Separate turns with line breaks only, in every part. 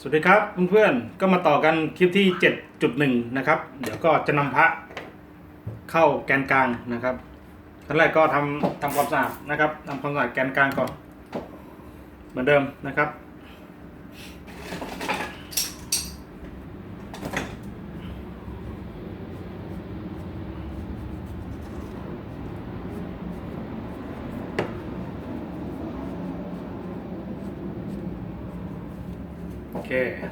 สวัสดีครับเพื่อนๆก็มาต่อกันคลิปที่ 7.1 นะครับ เดี๋ยวก็จะนำพระเข้าแกนกลางนะครับขั้นแรกก็ทำทำความสะอาดนะครับทำความสะอาดแกนกลางก่อน เหมือนเดิมนะครับ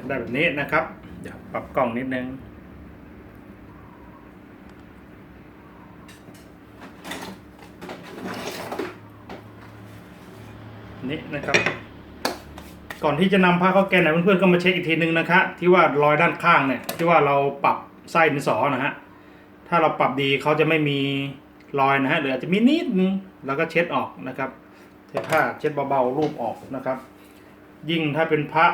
ได้แบบนี้นะครับ เดี๋ยวปรับกล้องนิดนึง นี่นะครับ ก่อนที่จะนำผ้าเข้าแกนไหนเพื่อนๆก็มาเช็คอีกทีนึงนะคะที่ว่ารอยด้านข้างเนี่ย ที่ว่าเราปรับไส้ดินสอนะฮะ ถ้าเราปรับดีเขาจะไม่มีรอยนะฮะหรืออาจจะมีนิดนึงแล้วก็เช็ดออกนะครับใช้ผ้าเช็ดเบาๆรูปออกนะครับ ยิ่งถ้าเป็นพระ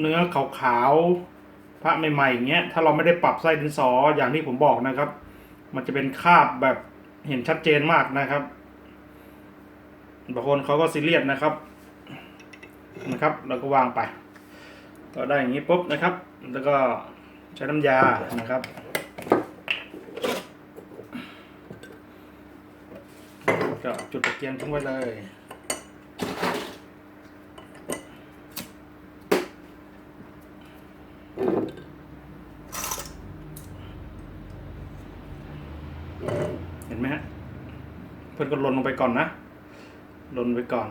เนื้อขาวๆพระใหม่ๆอย่างเงี้ยถ้าเราไม่ได้ปรับไส้ดินสออย่างที่ผมบอกนะครับ มันจะเป็นคาบแบบเห็นชัดเจนมากนะครับบางคนเขาก็ซีเรียสนะครับนะครับเราก็วางไป ก็ได้อย่างนี้ปุ๊บนะครับ แล้วก็ใช้น้ำยานะครับก็จุดตะเกียงทิ้งไว้เลย เห็นไหมฮะ ก็ลนลงไปก่อนนะลนไปก่อน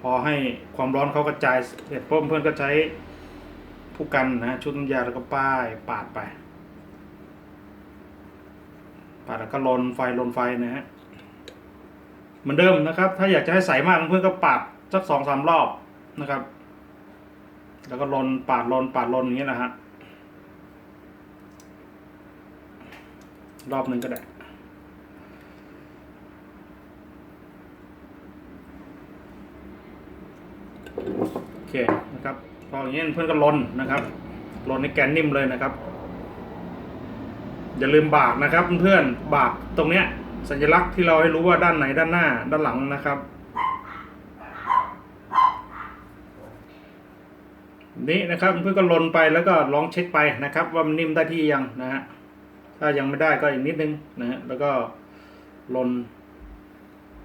พอให้ความร้อนเขากระจายเสร็จปุ๊บเพื่อนก็ใช้ผู้กันนะชุดน้ำยาแล้วก็ป้ายปาดไปปาดแล้วก็ลนไฟลนไฟนะฮะเหมือนเดิมนะครับ ถ้าอยากจะให้ใสมากเพื่อนก็ปาดสักสองสามรอบนะครับ แล้วก็ลนปาดลนปาดลนอย่างนี้นะฮะรอบหนึ่งก็ได้ เคนะครับพออย่างนี้เพื่อนก็ลนนะครับลนในแกนนิ่มเลยนะครับ อย่าลืมบากนะครับเพื่อนบากตรงเนี้ยสัญลักษณ์ที่เราให้รู้ว่าด้านไหนด้านหน้าด้านหลังนะครับ นี่นะครับเพื่อนก็ลนไปแล้วก็ลองเช็คไปนะครับ ว่ามันนิ่มได้ที่ยังนะฮะถ้ายังไม่ได้ก็อีกนิดนึงนะฮะแล้วก็ลน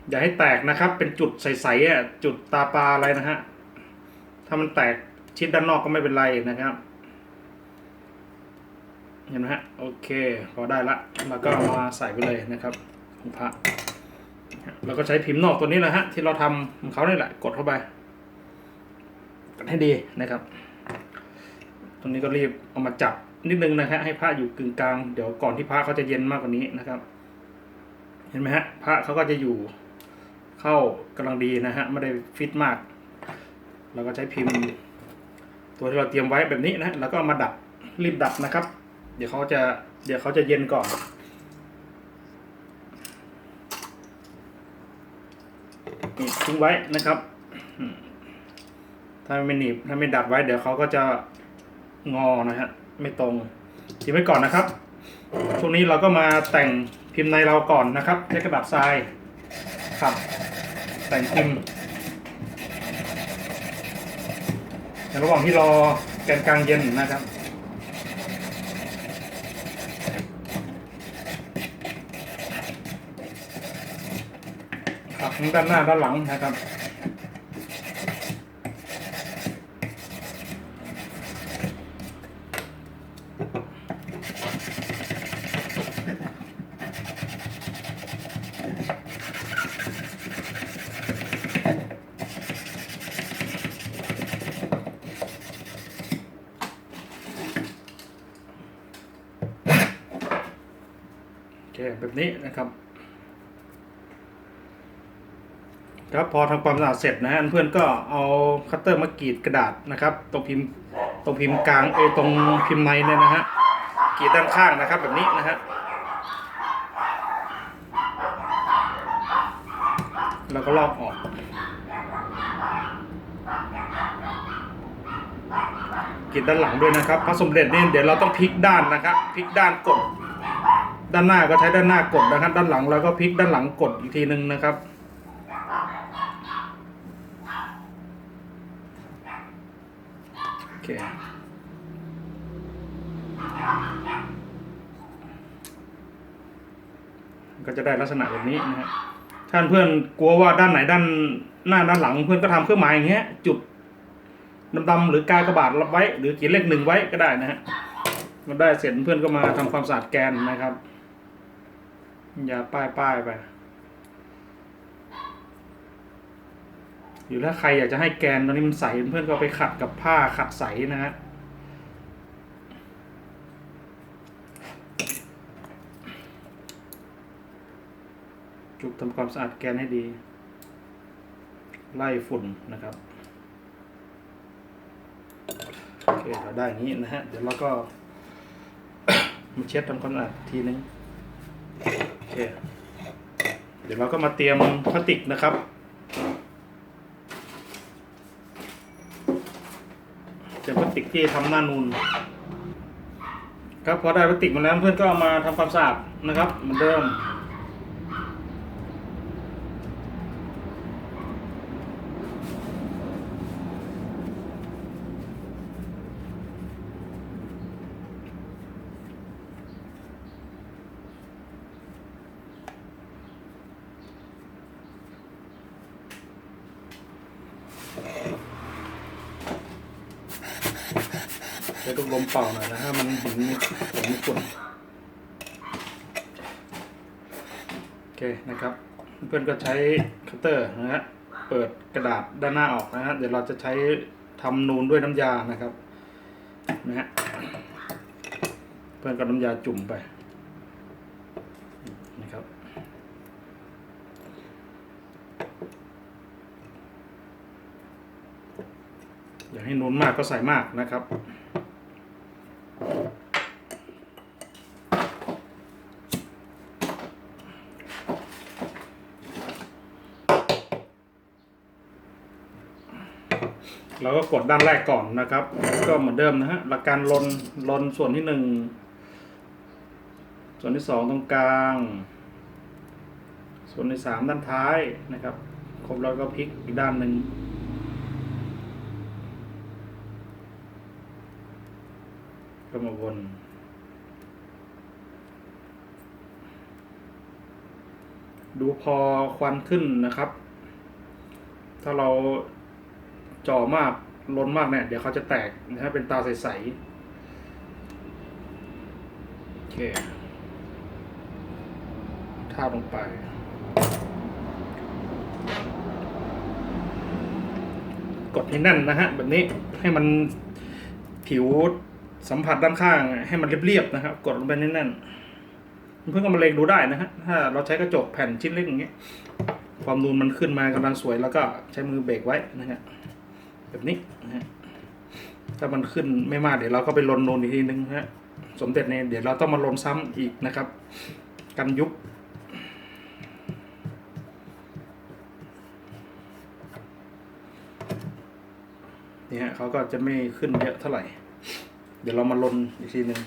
อย่าให้แตกนะครับ เป็นจุดใสๆอะจุดตาปลาอะไรนะฮะ ถ้ามันแตกชิดด้านนอกก็ไม่เป็นไรนะครับ เห็นไหมฮะ โอเค พอได้ละ แล้วก็มาใส่ไปเลยนะครับของพระแล้วก็ใช้พิมพ์นอกตัวนี้แหละฮะ ที่เราทำของเขาเนี่แหละ กดเข้าไปกดให้ดีนะครับ ตรงนี้ก็รีบเอามาจับนิดนึงนะฮะให้ผ้าอยู่กึ่งกลาง เดี๋ยวก่อนที่ผ้าเขาจะเย็นมากกว่านี้นะครับ เห็นไหมฮะผ้าเขาก็จะอยู่เข้ากำลังดีนะฮะไม่ได้ฟิตมาก เราก็ใช้พิมพ์ ตัวที่เราเตรียมไว้แบบนี้นะแล้วก็มาดับรีบดับนะครับ เดี๋ยวเขาจะเดี๋ยวเขาจะเย็นก่อนนี่ทิ้งไว้นะครับถ้าไม่หนีบถ้าไม่ดับไว้ เดี๋ยวเขาก็จะงอนะฮะไม่ตรงทิ้งไว้ก่อนนะครับช่วงนี้เราก็มาแต่งพิมพ์ในเราก่อนนะครับใช้กระดาษทรายครับแต่งพิมพ์ ใน ระหว่างที่รอแกนกลางเย็นนะครับ ขับทั้งด้านหน้าด้านหลังนะครับ แบบนี้นะครับ ครับพอทำความสะอาดเสร็จนะฮะเพื่อนก็เอาคัตเตอร์มากรีดกระดาษนะครับ ตรงพิมพ์ตรงพิมพ์กลางเอตรงพิมพ์ในเนี่ยนะฮะกรีดด้านข้างนะครับแบบนี้นะฮะแล้วก็ลอกออกกรีดด้านหลังด้วยนะครับพระสมเด็จเนี่ยเดี๋ยวเราต้องพลิกด้านนะครับพลิกด้านกด ด้านหน้าก็ใช้ด้านหน้ากดนะครับ ด้านหลังเราก็พลิกด้านหลังกดอีกทีหนึ่งนะครับโอเคก็จะได้ลักษณะแบบนี้นะฮะท่านเพื่อนกลัวว่าด้านไหนด้านหน้าด้านหลังเพื่อนก็ทำเครื่องหมายอย่างเงี้ย จุดดำๆหรือกากระบาดรับไว้ หรือเขียนเลขหนึ่งไว้ก็ได้นะฮะมันได้เสร็จเพื่อนก็มาทำความสะอาดแกนนะครับ อย่าป้ายป้ายๆไป หรือถ้าใครอยากจะให้แกนตอนนี้มันใสเพื่อนก็ไปขัดกับผ้าขัดใสนะฮะจุกทำความสะอาดแกนให้ดี ไล่ฝุ่นนะครับ โอเคเราได้อย่างนี้นะฮะ เดี๋ยวเราก็มาเช็ดทำความสะอาดทีนึง เค เดี๋ยวเราก็มาเตรียมพลาสติกนะครับ เตรียมพลาสติกที่ทำหน้านูนครับพอได้พลาสติกมาแล้วเพื่อนก็เอามาทำความสะอาดนะครับเหมือนเดิม ใช้ลูกลม เป่าหน่อยนะฮะมันหินผมมีฝุ่นโอเคนะครับ เพื่อนก็ใช้คัตเตอร์นะฮะเปิดกระดาษด้านหน้าออกนะฮะเดี๋ยวเราจะใช้ทำนูนด้วยน้ำยานะครับนะฮะเพื่อนก็น้ำยาจุ่มไปนะครับอย่าให้นูนมากก็ใส่มากนะครับ เราก็กดด้านแรกก่อนนะครับ ก็เหมือนเดิมนะฮะหลักการลนลนส่วนที่หนึ่งส่วนที่สองตรงกลาง ส่วนที่สามด้านท้ายนะครับ ครบแล้วก็พลิกอีกด้านหนึ่งก็มาวนดูพอควันขึ้นนะครับ ถ้าเรา จ่อมากล้นมากเนี่ยเดี๋ยวเขาจะแตกนะฮะเป็นตาใสๆโอเคทาบลงไป กดให้แน่นนะฮะ แบบนี้ให้มันผิวสัมผัสด้านข้าง ให้มันเรียบๆนะครับ กดลงไปแน่นๆเพื่อนก็มาเล็งดูได้นะฮะ ถ้าเราใช้กระจกแผ่นชิ้นเล็กอย่างเงี้ย ความนูนมันขึ้นมากำลังสวยแล้วก็ใช้มือเบรกไว้นะฮะ แบบนี้นะถ้ามันขึ้นไม่มากเดี๋ยวเราก็ไปลนนูนอีกทีนึงนะฮะสมเด็จเนี่ยเดี๋ยวเราต้องมาลนซ้ำอีกนะครับ กันยุบนี่ฮะเขาก็จะไม่ขึ้นเยอะเท่าไหร่ เดี๋ยวเรามาลนอีกทีหนึ่ง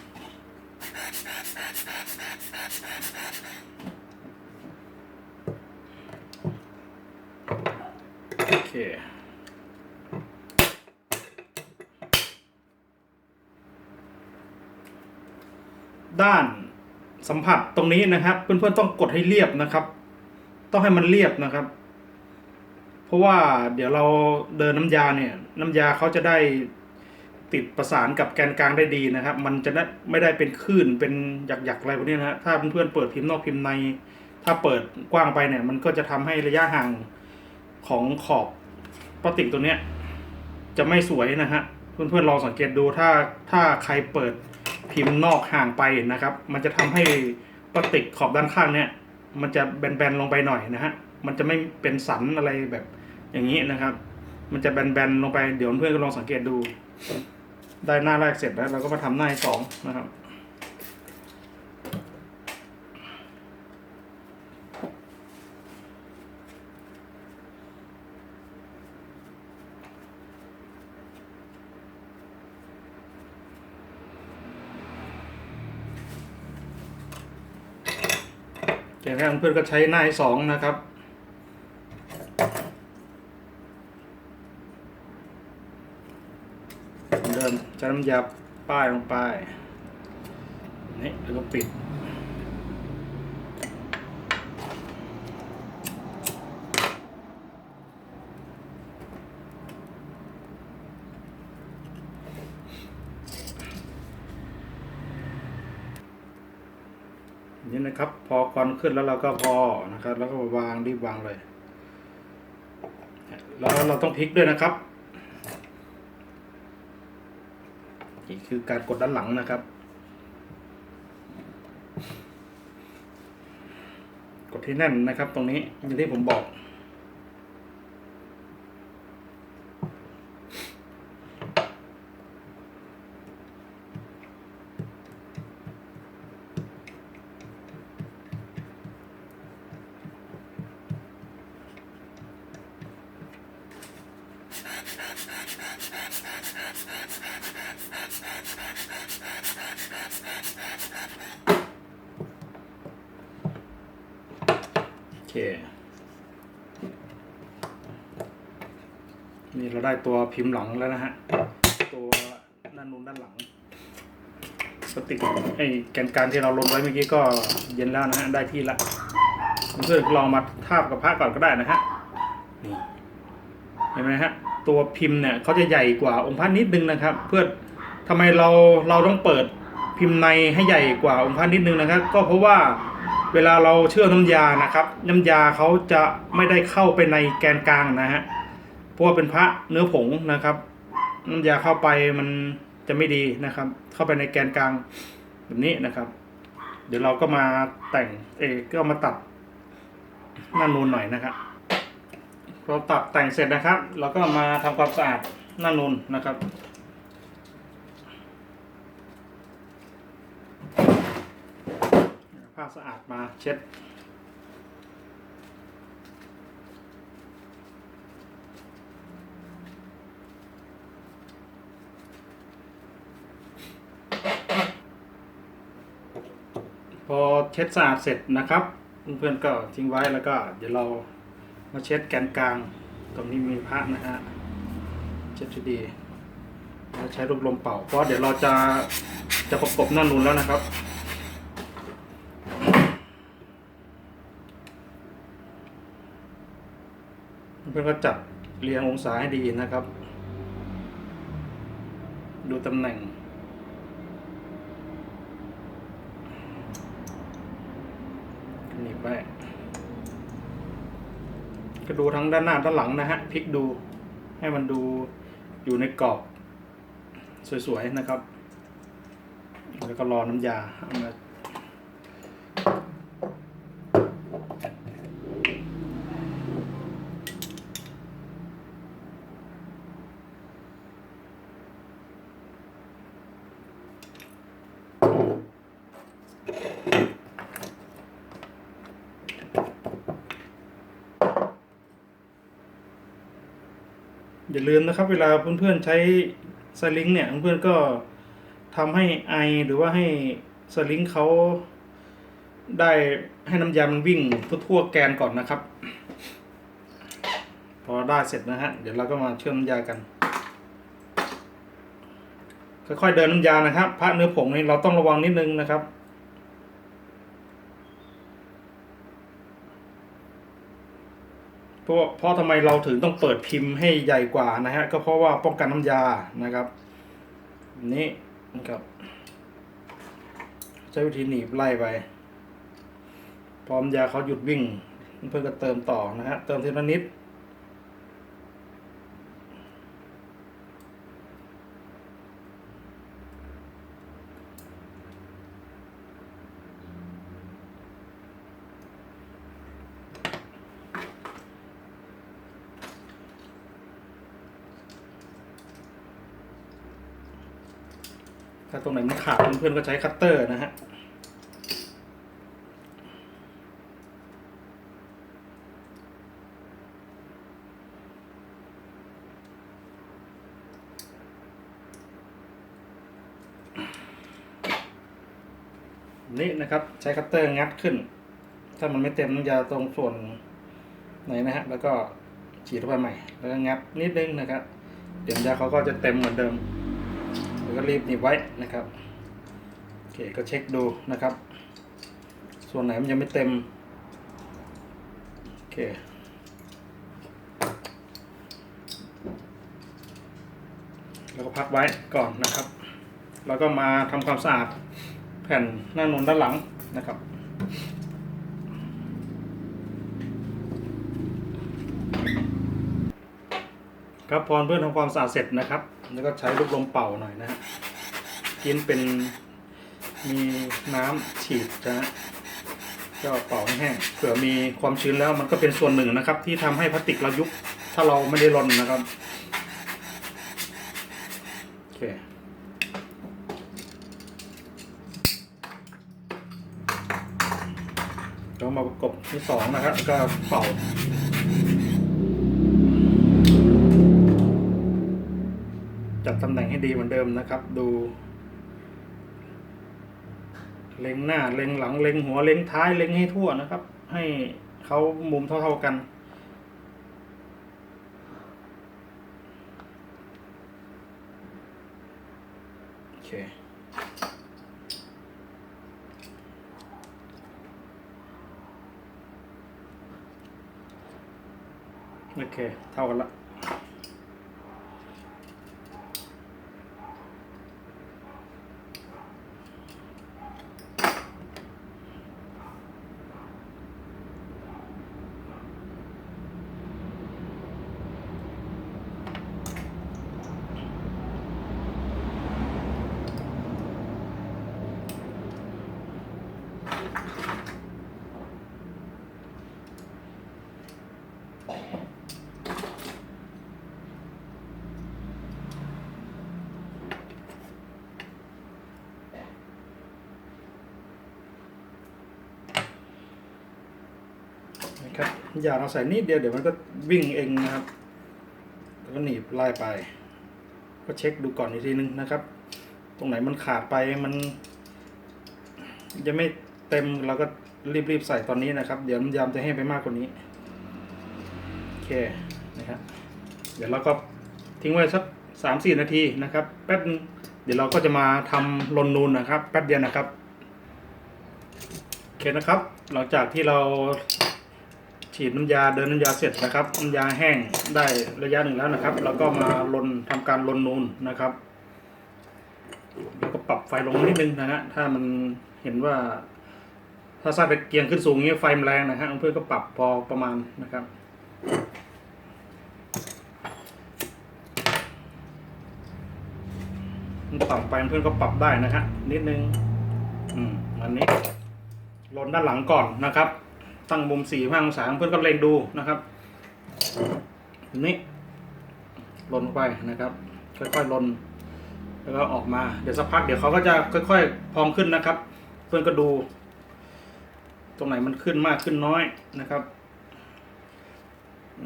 โอเค ด้านสัมผัสตรงนี้นะครับ เพื่อนๆต้องกดให้เรียบนะครับ ต้องให้มันเรียบนะครับ เพราะว่าเดี๋ยวเราเดินน้ำยาเนี่ย น้ำยาเขาจะได้ติดประสานกับแกนกลางได้ดีนะครับ มันจะไม่ได้เป็นคลื่นเป็นหยักๆอะไรพวกนี้นะฮะถ้าเพื่อนๆเปิดพิมพ์นอกพิมพ์ใน ถ้าเปิดกว้างไปเนี่ย มันก็จะทำให้ระยะห่างของขอบพลาสติกตัวเนี้ย จะไม่สวยนะฮะเพื่อนๆลองสังเกตดูถ้าถ้าใครเปิด พิมพ์นอกห่างไปนะครับ มันจะทำให้พลาสติกขอบด้านข้างเนี่ย มันจะแบนๆลงไปหน่อยนะฮะ มันจะไม่เป็นสันอะไรแบบอย่างนี้นะครับ มันจะแบนๆลงไป เดี๋ยวเพื่อนก็ลองสังเกตดู ได้หน้าแรกเสร็จแล้วเราก็มาทำหน้าที่สองนะครับ เพื่อนก็ใช้หน้าสองนะครับ เดิมจะน้ำยาป้ายลงไปนี่แล้วก็ปิด นะครับ พอควันขึ้นแล้วเราก็พอนะครับ แล้วก็วางรีบวางเลย แล้วเราต้องพลิกด้วยนะครับนี่คือการกดด้านหลังนะครับ กดที่แน่นนะครับ ตรงนี้อย่างที่ผมบอก โอเค นี่เราได้ตัวพิมพ์หลังแล้วนะฮะ ตัวด้านนู้นด้านหลัง สติกไอ้แกนกลารที่เราลงไว้เมื่อกี้ก็เย็นแล้วนะฮะ ได้ที่ละเพื่อนลองมาทาบกับพระก่อนก็ได้นะฮะ นี่ เห็นไหมฮะ ตัวพิมพ์เนี่ยเขาจะใหญ่กว่าองค์พระนิดนึงนะครับ เพื่อทำไมเราเราต้องเปิดพิมพ์ในให้ใหญ่กว่าองค์พระนิดนึงนะครับ ก็เพราะว่าเวลาเราเชื่อน้ำยานะครับ น้ำยาเขาจะไม่ได้เข้าไปในแกนกลางนะฮะเพราะว่าเป็นพระเนื้อผงนะครับ น้ำยาเข้าไปมันจะไม่ดีนะครับ เข้าไปในแกนกลางแบบนี้นะครับ เดี๋ยวเราก็มาแต่งเอก็มาตัดหน้านูนหน่อยนะครับ เราตัดแต่งเสร็จนะครับเราก็มาทำความสะอาดหน้านูนนะครับ ผ้าสะอาดมาเช็ดพอเช็ดสะอาดเสร็จนะครับ เพื่อนๆก็ทิ้งไว้แล้วก็เดี๋ยวเรา มาเช็ดแกนกลาง ตรงนี้มีพระนะฮะเช็ดดีแล้วใช้ลูกลมเป่า เพราะเดี๋ยวเราจะจะประกบหน้านูนแล้วนะครับเพื่อนก็จัดเรียงองศาให้ดีนะครับ ดูตำแหน่งหนีบไว้ ก็ดูทั้งด้านหน้าด้านหลังนะฮะพลิกดูให้มันดูอยู่ในกรอบสวยๆนะครับ แล้วก็รอน้ำยาเอามา อย่าลืมนะครับ เวลาเพื่อนๆใช้สลิงเนี่ยเพื่อนๆก็ทำให้ไอหรือว่าให้สลิงเขาได้ให้น้ำยามันวิ่งทั่วๆแกนก่อนนะครับ พอได้เสร็จนะฮะ เดี๋ยวเราก็มาเชื่อมน้ำยากัน ค่อยๆเดินน้ำยานะครับ พระเนื้อผงนี่เราต้องระวังนิดนึงนะครับ เพราะเพราะทำไมเราถึงต้องเปิดพิมพ์ให้ใหญ่กว่านะฮะก็เพราะว่าป้องกันน้ำยานะครับ นี่นะครับใช้วิธีหนีบไล่ไป พร้อมยาเขาหยุดวิ่ง เพื่อนก็เติมต่อนะฮะเติมทีละนิด ถ้าตรงไหนมัน ขาดเพื่อนๆก็ใช้คัตเตอร์นะฮะนี่นะครับใช้คัตเตอร์งัดขึ้น ถ้ามันไม่เต็มน้ำยาตรงส่วนไหนนะฮะแล้วก็ฉีดเข้าไปใหม่ แล้วก็งัดนิดนึงนะครับ เดี๋ยวยาเขาก็จะเต็มเหมือนเดิม แล้วก็รีบหนีบไว้นะครับ เคก็เช็คดูนะครับ ส่วนไหนมันยังไม่เต็ม โอเคแล้วก็พักไว้ก่อนนะครับ แล้วก็มาทำความสะอาดแผ่นหน้านนด้านหลังนะครับครับพอเพื่อนทำความสะอาดเสร็จนะครับ แล้วก็ใช้ลูกลมเป่าหน่อยนะฮะกินเป็น มีน้ำฉีดนะฮะก็เป่าให้แห้งเผื่อมีความชื้นแล้วมันก็เป็นส่วนหนึ่งนะครับ ที่ทำให้พลาสติกเรายุบถ้าเราไม่ได้รนนะครับโอเคก็มาประกบที่สองนะครับแล้วก็เป่าจัดตำแหน่งให้ดีเหมือนเดิมนะครับ ดู เล็งหน้าเล็งหลังเล็งหัวเล็งท้ายเล็งให้ทั่วนะครับ ให้เขามุมเท่าๆกัน โอเคโอเค เท่ากันละ นะครับ อย่าเราใส่นิดเดียวเดี๋ยวมันก็วิ่งเองนะครับ แล้วก็หนีบไล่ไป ก็เช็คดูก่อนอีกทีนึงนะครับ ตรงไหนมันขาดไปมันยังไม่เต็มเราก็รีบๆใส่ตอนนี้นะครับ เดี๋ยวน้ำยำจะแห้งไปมากกว่านี้โอเคนะครับเดี๋ยวเราก็ทิ้งไว้สักสามสี่นาทีนะครับ แป๊บเดี๋ยวเราก็จะมาทำลนนูนนะครับ แป๊บเดียวนะครับโอเคนะครับ หลังจากที่เรา ฉีดน้ำยาเดินน้ำยาเสร็จนะครับน้ำยาแห้งได้ระยะหนึ่งแล้วนะครับ แล้วก็มาลนทำการลนนูนนะครับ แล้วก็ปรับไฟลงนิดนึงนะฮะถ้ามันเห็นว่า ถ้าซาตะเกียงขึ้นสูงอย่างนี้ไฟมันแรงนะฮะเพื่อนก็ปรับพอประมาณนะครับมันต่ำไปเพื่อนก็ปรับได้นะฮะนิดนึง อืมอันนี้ลนด้านหลังก่อนนะครับ ตั้งมุมสี่ห้าองศาเพื่อนก็เล็งดูนะครับนี่ลนไปนะครับ ค่อยๆลนแล้วก็ออกมาเดี๋ยวสักพักเดี๋ยวเขาก็จะค่อย ๆ พองขึ้นนะครับ เพื่อนก็ดู ตรงไหนมันขึ้นมากขึ้นน้อยนะครับ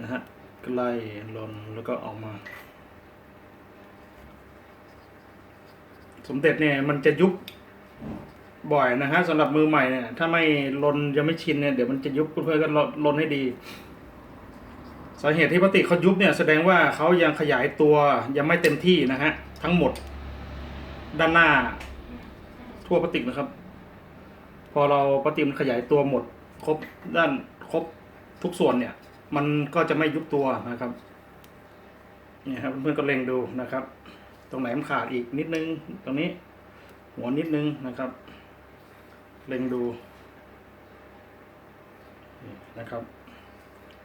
นะฮะก็ไล่ลนแล้วก็ออกมา สมเด็จเนี่ยมันจะยุบ บ่อยนะฮะสำหรับมือใหม่เนี่ยถ้าไม่ลนยังไม่ชินเนี่ยเดี๋ยวมันจะยุบเพื่อนๆก็ลนลนให้ดีสาเหตุที่พลาสติกเขายุบเนี่ยแสดงว่าเขายังขยายตัวยังไม่เต็มที่นะฮะทั้งหมด ด้านหน้า ทั่วพลาสติกนะครับ พอเราพลาสติกมันขยายตัวหมด ครบด้านครบทุกส่วนเนี่ย มันก็จะไม่ยุบตัวนะครับเนี่ยครับเพื่อนๆก็เล็งดูนะครับ ตรงไหนมันขาดอีกนิดนึง ตรงนี้ หัวนิดนึงนะครับ เล็งดูนะครับ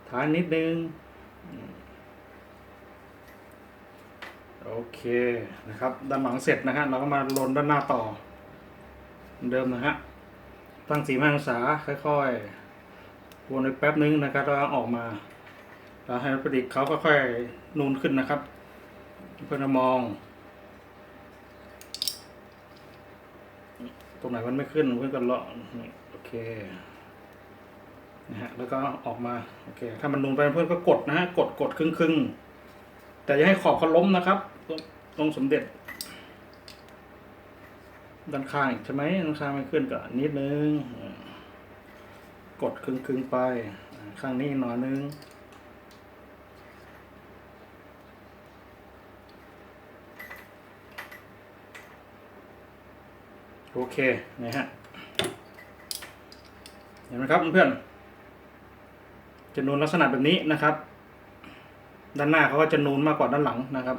ท้ายนิดนึง โอเคนะครับ ด้านหลังเสร็จนะฮะเราก็มาลนด้านหน้าต่อ เดิมนะฮะตั้งสีมาองศาค่อยๆวนไปแป๊บนึงนะครับแล้วออกมา แล้วให้พลาสติกเขาค่อยๆนูนขึ้นนะครับ เพื่อมอง ตรงไหนมันไม่ขึ้นเพื่อนก็เลาะโอเคนะฮะแล้วก็ออกมาโอเค ถ้ามันนูนไปเพื่อนก็กดนะฮะกดกดครึ่งครึ่งแต่อย่าให้ขอบเขาล้มนะครับ ตรงสมเด็จ ด้านข้างอีกใช่ไหมด้านข้างไม่ขึ้นก็นิดนึงกดครึ่งครึ่งไป ข้างนี้หน่อยนึง โอเคนะฮะเห็นไหมครับเพื่อนๆจะนูนลักษณะแบบนี้นะครับ ด้านหน้าเขาก็จะนูนมากกว่าด้านหลังนะครับ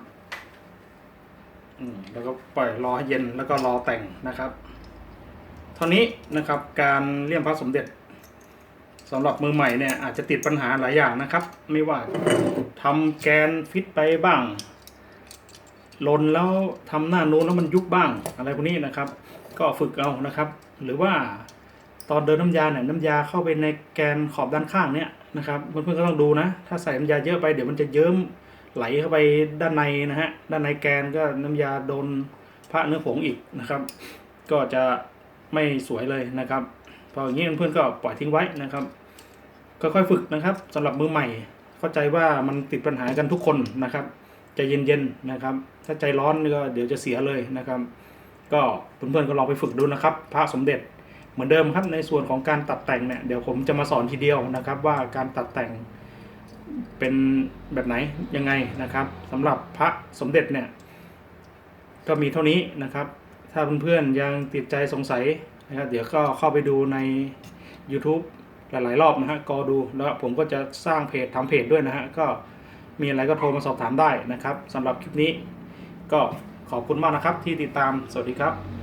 แล้วก็ปล่อยรอให้เย็นแล้วก็รอแต่งนะครับเท่านี้นะครับการเลี่ยมพระสมเด็จสำหรับมือใหม่เนี่ยอาจจะติดปัญหาหลายอย่างนะครับ ไม่ว่าทำแกนฟิตไปบ้างลนแล้วทำหน้านูนแล้วมันยุบบ้างอะไรพวกนี้นะครับ ก็ฝึกเอานะครับ หรือว่าตอนเดินน้ำยาเนี่ยน้ำยาเข้าไปในแกนขอบด้านข้างเนี่ยนะครับเพื่อนๆก็ต้องดูนะ ถ้าใส่น้ำยาเยอะไปเดี๋ยวมันจะเยิ้มไหลเข้าไปด้านในนะฮะด้านในแกนก็น้ำยาโดนพระเนื้อผงอีกนะครับ ก็จะไม่สวยเลยนะครับพออย่างนี้เพื่อนๆก็ปล่อยทิ้งไว้นะครับค่อยๆฝึกนะครับสำหรับมือใหม่เข้าใจว่ามันติดปัญหากันทุกคนนะครับใจเย็นๆนะครับ ถ้าใจร้อนนี่ก็เดี๋ยวจะเสียเลยนะครับ ก็เพื่อนๆก็ลองไปฝึกดูนะครับพระสมเด็จเหมือนเดิมครับในส่วนของการตัดแต่งเนี่ยเดี๋ยวผมจะมาสอนทีเดียวนะครับ ว่าการตัดแต่งเป็นแบบไหนยังไงนะครับสำหรับพระสมเด็จเนี่ยก็มีเท่านี้นะครับ ถ้าเพื่อนๆยังติดใจสงสัยนะครับเดี๋ยวก็เข้าไปดูใน YouTube หลายๆ รอบนะฮะก็ดูแล้วผมก็จะสร้างเพจทำเพจด้วยนะฮะก็มีอะไรก็โทรมาสอบถามได้นะครับสำหรับคลิปนี้ก็ ขอบคุณมากนะครับที่ติดตามสวัสดีครับ